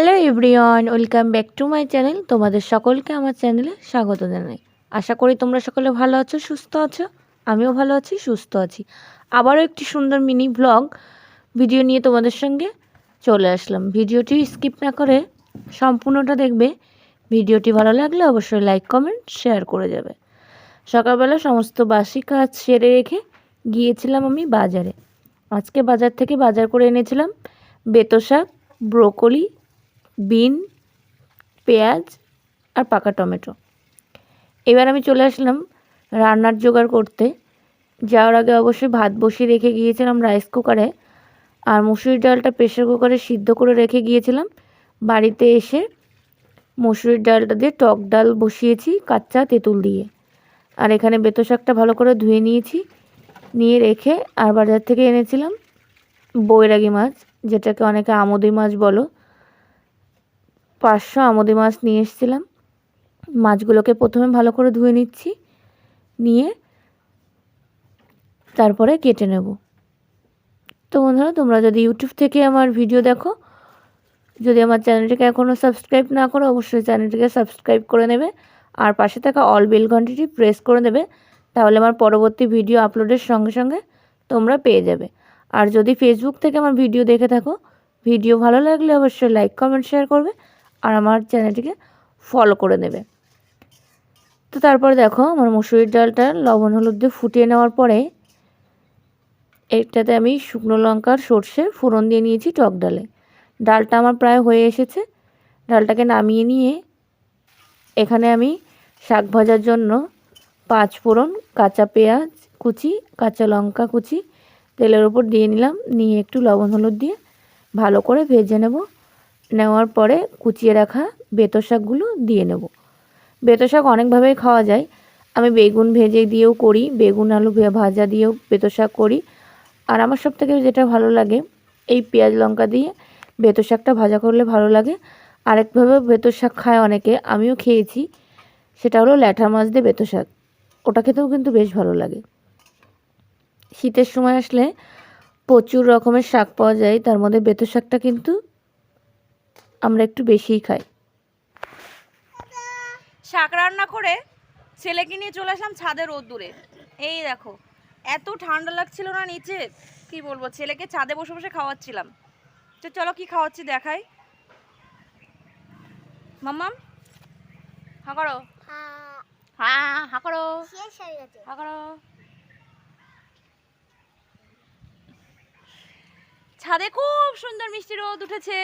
Hello everyone, welcome back to my channel. তোমাদের সকলকে আমার চ্যানেলে স্বাগত জানাই। আশা করি তোমরা সকলে ভালো আছো, সুস্থ আছো? আমিও ভালো আছি, সুস্থ আছি। আবারও একটি সুন্দর মিনি ব্লগ ভিডিও নিয়ে তোমাদের সঙ্গে চলে আসলাম। ভিডিওটি স্কিপ না করে সম্পূর্ণটা দেখবে। ভিডিওটি ভালো লাগলে অবশ্যই লাইক, কমেন্ট, শেয়ার করে যাবে। সকালবেলা সমস্ত বাসি কাজ সেরে রেখে গিয়েছিলাম আমি বাজারে। আজকে বাজার থেকে বাজার করে এনেছিলাম বেতো শাক, ব্রোকলি বিন, পেঁয়াজ আর পাকা টমেটো। এবার আমি চলে আসলাম রান্নার জোগাড় করতে। যাওয়ার আগে অবশ্যই ভাত বসিয়ে রেখে গিয়েছিলাম রাইস কুকারে আর মুসুরির ডালটা প্রেশার কুকারে সিদ্ধ করে রেখে গিয়েছিলাম। বাড়িতে এসে মুসুরির ডালটা দিয়ে টক ডাল বসিয়েছি কাঁচা তেঁতুল দিয়ে। আর এখানে বেতো শাকটা ভালো করে ধুয়ে নিয়েছি। নিয়ে রেখে আর বাজার থেকে এনেছিলাম বৈরাগী মাছ, যেটাকে অনেকে আমোদি মাছ বলো। পাঁচশো আমোদি মাছ নিয়ে এসেছিলাম। মাছগুলোকে প্রথমে ভালো করে ধুয়ে নিচ্ছি, নিয়ে তারপরে কেটে নেব। তো বন্ধুরা, তোমরা যদি ইউটিউব থেকে আমার ভিডিও দেখো, যদি আমার চ্যানেলটিকে এখনও সাবস্ক্রাইব না করো, অবশ্যই চ্যানেলটিকে সাবস্ক্রাইব করে নেবে। আর পাশে থাকা অল বেল ঘন্টিটি প্রেস করে নেবে তাহলে আমার পরবর্তী ভিডিও আপলোডের সঙ্গে সঙ্গে তোমরা পেয়ে যাবে। আর যদি ফেসবুক থেকে আমার ভিডিও দেখে থাকো, ভিডিও ভালো লাগলে অবশ্যই লাইক, কমেন্ট, শেয়ার করবে। আর আমার চ্যানেলটিকে ফলো করে নেবে। তো তারপর দেখো আমার মুসুরির ডালটা লবণ হলুদ দিয়ে ফুটিয়ে নেওয়ার পরে এটাতে আমি শুকনো লঙ্কার সর্ষে ফোড়ন দিয়ে নিয়েছি টক ডালে। ডালটা আমার প্রায় হয়ে এসেছে। ডালটাকে নামিয়ে নিয়ে এখানে আমি শাক ভাজার জন্য পাঁচ ফোড়ন কাঁচা পেঁয়াজ কুচি, কাঁচা লঙ্কা কুচি তেলের ওপর দিয়ে নিলাম। নিয়ে একটু লবণ হলুদ দিয়ে ভালো করে ভেজে নেব। নেওয়ার পরে কুচিয়ে রাখা বেতো শাকগুলো দিয়ে নেব। বেতো শাক অনেকভাবেই খাওয়া যায়। আমি বেগুন ভেজে দিয়েও করি, বেগুন আলু ভাজা দিয়েও বেতো শাক করি। আর আমার সব থেকে যেটা ভালো লাগে, এই পেঁয়াজ লঙ্কা দিয়ে বেতো শাকটা ভাজা করলে ভালো লাগে। আরেকভাবে বেতো শাক খায় অনেকে, আমিও খেয়েছি। সেটা হলো ল্যাঠা মাছ দিয়ে বেতো শাক। ওটা খেতেও কিন্তু বেশ ভালো লাগে। শীতের সময় আসলে প্রচুর রকমের শাক পাওয়া যায়, তার মধ্যে বেতো শাকটা কিন্তু আমরা একটু বেশিই খাই। শাক রান্না করে ছেলেকে নিয়ে চলে আসলাম ছাদের রোদ্দুরে। এই দেখো, এত ঠান্ডা লাগছিল না নিচে? কি বলব, ছেলেকে ছাদে বসে বসে খাওয়াচ্ছিলাম। তো চলো কি খাওয়াচ্ছি দেখাই। মাম্মাম, হা করো। হ্যাঁ ছাদে খুব সুন্দর মিষ্টি রোদ উঠেছে।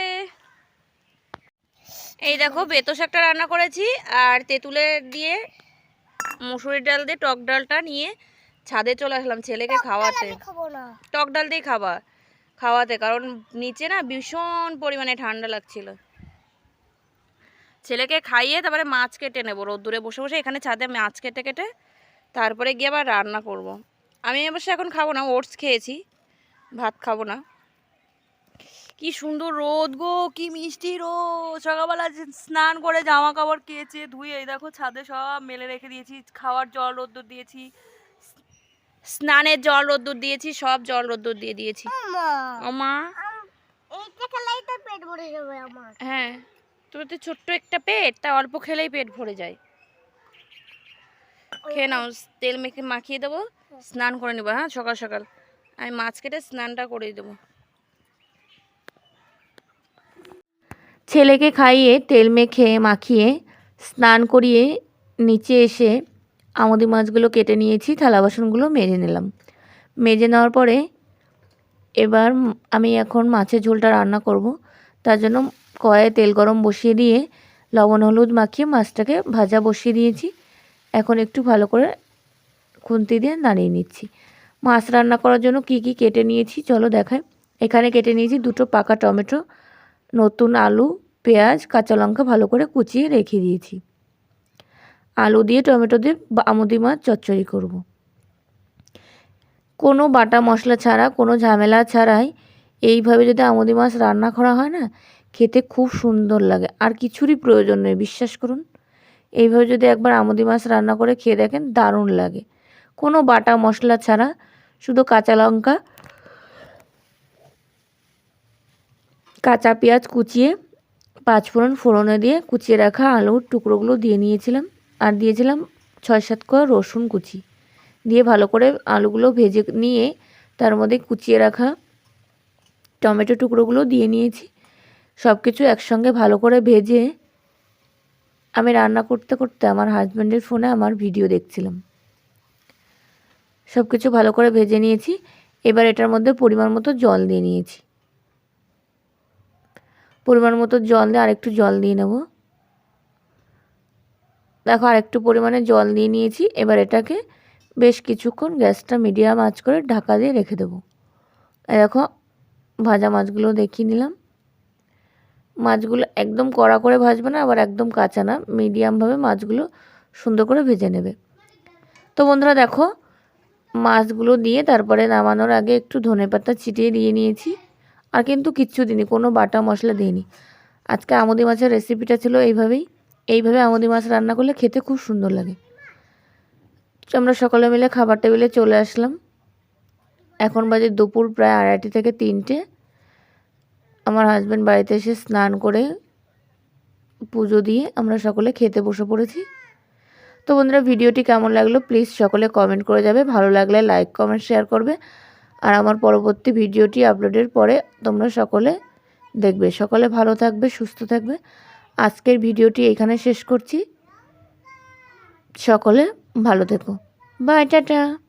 এই দেখো বেতো শাকটা রান্না করেছি আর তেঁতুলের দিয়ে মুসুরির ডাল দিয়ে টক ডালটা নিয়ে ছাদে চলে আসলাম ছেলেকে খাওয়াতে। টক ডাল দিয়ে খাবা খাওয়াতে কারণ নিচে না ভীষণ পরিমাণে ঠান্ডা লাগছিল। ছেলেকে খাইয়ে তারপরে মাছ কেটে নেব রোদ্দুরে বসে বসে এখানে ছাদে মাছ কেটে কেটে তারপরে গিয়ে আবার রান্না করব। আমি অবশ্য এখন খাব না ওটস খেয়েছি ভাত খাব না। কি সুন্দর রোদ গো কি মিষ্টি রোদ। সকালবেলা স্নান করে জামা কাপড় কেচে ধুয়ে এই দেখো ছাদে সব মেলে রেখে দিয়েছি খাওয়ার জল রোদ্দুর দিয়েছি স্নানের জল রোদ্দুর দিয়েছি সব জল রোদ্দুর দিয়ে দিয়েছি। মা। হ্যাঁ তোর তো ছোট্ট একটা পেট তা অল্প খেলেই পেট ভরে যায়। খেয়ে নাও তেল মেখে মাখিয়ে দেবো স্নান করে নেব হ্যাঁ সকাল সকাল। আমি মাছ কেটে স্নানটা করে দেবো। ছেলেকে খাইয়ে, তেল মেখে, মাখিয়ে, স্নান করিয়ে নিচে এসে আমুদি মাছগুলো কেটে নিয়েছি, থালা বাসনগুলো মেজে নিলাম। মেজে নেওয়ার পরে এবার আমি এখন মাছের ঝোলটা রান্না করব। তার জন্য কড়াইয়ে তেল গরম বসিয়ে দিয়ে লবণ, হলুদ মাখিয়ে মাছটাকে ভাজা বসিয়ে দিয়েছি। এখন একটু ভালো করে খুন্তি দিয়ে নাড়িয়ে নিচ্ছি। মাছ রান্না করার জন্য কি কি কেটে নিয়েছি চলো দেখায় এখানে কেটে নিয়েছি দুটো পাকা টমেটো, নতুন আলু পেঁয়াজ, কাঁচা লঙ্কা ভালো করে কুচিয়ে রেখে দিয়েছি। আলু দিয়ে টমেটো দিয়ে আমুদি মাছ চচ্চড়ি করব। কোনো বাটা মশলা ছাড়া, কোনো ঝামেলা ছাড়াই এইভাবে যদি আমুদি মাছ রান্না করা হয় না, খেতে খুব সুন্দর লাগে। আর কিছুরই প্রয়োজন নেই, বিশ্বাস করুন। এইভাবে যদি একবার আমুদি মাছ রান্না করে খেয়ে দেখেন, দারুণ লাগে। কোনো বাটা মশলা ছাড়া, শুধু কাঁচা লঙ্কা, কাঁচা পেঁয়াজ কুচিয়ে পাঁচ ফোড়ন ফোড়নে দিয়ে কুচিয়ে রাখা আলুর টুকরোগুলো দিয়ে নিয়েছিলাম আর দিয়েছিলাম ছয় সাত কোয়া রসুন কুচি। দিয়ে ভালো করে আলুগুলো ভেজে নিয়ে তার মধ্যে কুচিয়ে রাখা টমেটো টুকরোগুলো দিয়ে নিয়েছি। সব কিছু একসঙ্গে ভালো করে ভেজে আমি রান্না করতে করতে আমার হাজব্যান্ডের ফোনে আমার ভিডিও দেখছিলাম। সব কিছু ভালো করে ভেজে নিয়েছি। এবার এটার মধ্যে পরিমাণ মতো জল দিয়ে নিয়েছি। পরিমাণ মতো জল দিয়ে আরেকটু জল দিয়ে নেব। দেখো আরেকটু পরিমাণে জল দিয়ে নিয়েছি, এবার এটাকে বেশ কিছুক্ষণ গ্যাসটা মিডিয়াম আঁচ করে ঢাকা দিয়ে রেখে দেবো। দেখো, ভাজা মাছগুলো দেখিয়ে নিলাম। মাছগুলো একদম কড়া করে ভাজবে না, আবার একদম কাঁচা না মিডিয়ামভাবে মাছগুলো সুন্দর করে ভেজে নেবে। তো বন্ধুরা দেখো, মাছগুলো দিয়ে তারপরে নামানোর আগে একটু ধনেপাতা ছিটিয়ে দিয়ে নিয়েছি। আর কিন্তু কিচ্ছু দিইনি, কোনো বাটা মশলা দিইনি। আজকে আমুদি মাছের রেসিপিটা ছিল এইভাবেই। এইভাবে আমুদি মাছ রান্না করলে খেতে খুব সুন্দর লাগে। আমরা সকলে মিলে খাবার টেবিলে চলে আসলাম। এখন বাজে দুপুর প্রায় আড়াইটে থেকে তিনটে। আমার হাজব্যান্ড বাড়িতে এসে স্নান করে পুজো দিয়ে আমরা সকলে খেতে বসে পড়েছি। তো বন্ধুরা, ভিডিওটি কেমন লাগল? প্লিজ সকলে কমেন্ট করে যাবে। ভালো লাগলে লাইক কমেন্ট শেয়ার করবে। আর আমার পরবর্তী ভিডিওটি আপলোডের পরে তোমরা সকলে দেখবে। সকলে ভালো থাকবে, সুস্থ থাকবে। আজকের ভিডিওটি এখানে শেষ করছি। সকলে ভালো থেকো। Bye, tata.